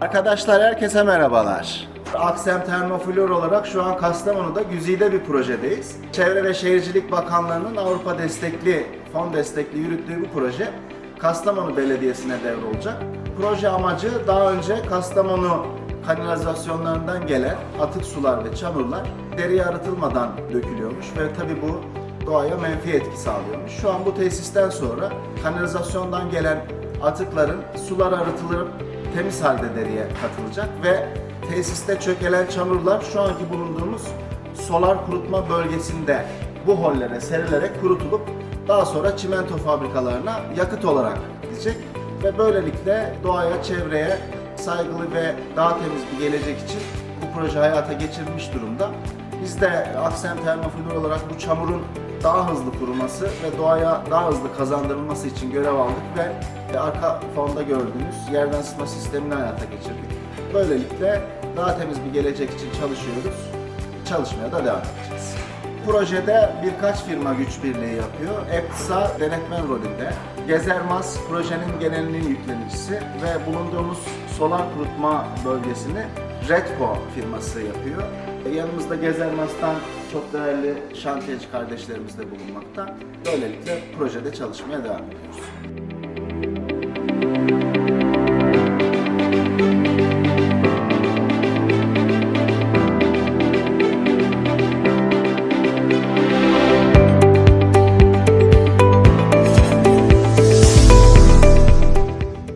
Arkadaşlar herkese merhabalar. Aksem Termoflor olarak şu an Kastamonu'da güzide bir projedeyiz. Çevre ve Şehircilik Bakanlığı'nın Avrupa destekli, fon destekli yürüttüğü bu proje Kastamonu Belediyesi'ne devrolacak. Proje amacı daha önce Kastamonu kanalizasyonlarından gelen atık sular ve çamurlar deriye arıtılmadan dökülüyormuş ve tabi bu doğaya menfi etki sağlıyormuş. Şu an bu tesisten sonra kanalizasyondan gelen atıkların sular arıtılıp temiz halde deriye katılacak ve tesiste çökelen çamurlar şu anki bulunduğumuz solar kurutma bölgesinde bu hollere serilerek kurutulup daha sonra çimento fabrikalarına yakıt olarak gidecek ve böylelikle doğaya, çevreye saygılı ve daha temiz bir gelecek için bu proje hayata geçirilmiş durumda. Biz de Aksem Termoflor olarak bu çamurun daha hızlı kuruması ve doğaya daha hızlı kazandırılması için görev aldık ve arka fonda gördüğünüz yerden ısıtma sistemini hayata geçirdik. Böylelikle daha temiz bir gelecek için çalışıyoruz. Çalışmaya da devam edeceğiz. Projede birkaç firma güç birliği yapıyor. EPSA denetmen rolünde. Gezermaz projenin genelinin yüklenicisi ve bulunduğumuz solar kurutma bölgesini Redco firması yapıyor. Yanımızda Gezermaz'dan çok değerli şantiyeci kardeşlerimiz de bulunmakta. Böylelikle projede çalışmaya devam ediyoruz.